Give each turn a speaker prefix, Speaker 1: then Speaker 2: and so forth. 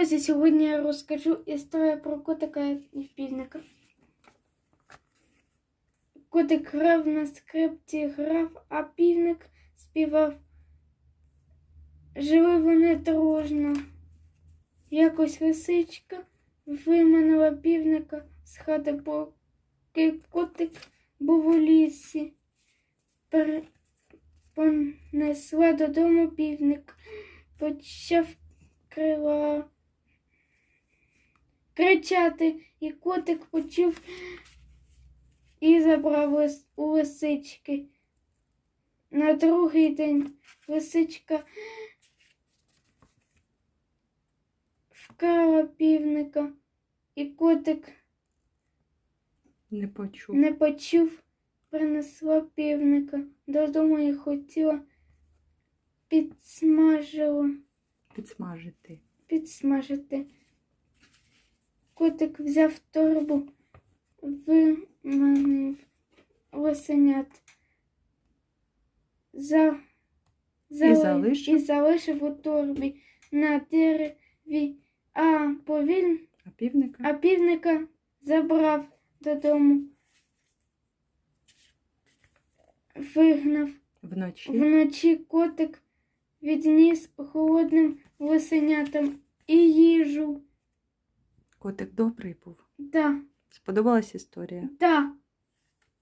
Speaker 1: Друзі, сьогодні я розкажу історію про котика і півника. Котик грав на скрипці, грав, а півник співав. Жили вони дружно. Якось лисичка виманила півника з хати, поки котик був у лісі. Понесла додому півник, почав крила кричати, і котик почув і забрав лис- у лисички. На другий день лисичка вкрала півника, і котик
Speaker 2: Не почув.
Speaker 1: не почув, принесла півника додому і хотіла підсмажила,
Speaker 2: Підсмажити.
Speaker 1: підсмажити. Котик взяв торбу, виманив лисенят. За, зали-
Speaker 2: залишив?
Speaker 1: і залишив у торбі на дереві, а повільно
Speaker 2: А півника?
Speaker 1: а півника забрав додому. Вигнав.
Speaker 2: Вночі.
Speaker 1: Вночі котик відніс холодним лисенятам і їжу.
Speaker 2: Котик добрий був.
Speaker 1: Да,
Speaker 2: Сподобалась історія?
Speaker 1: да.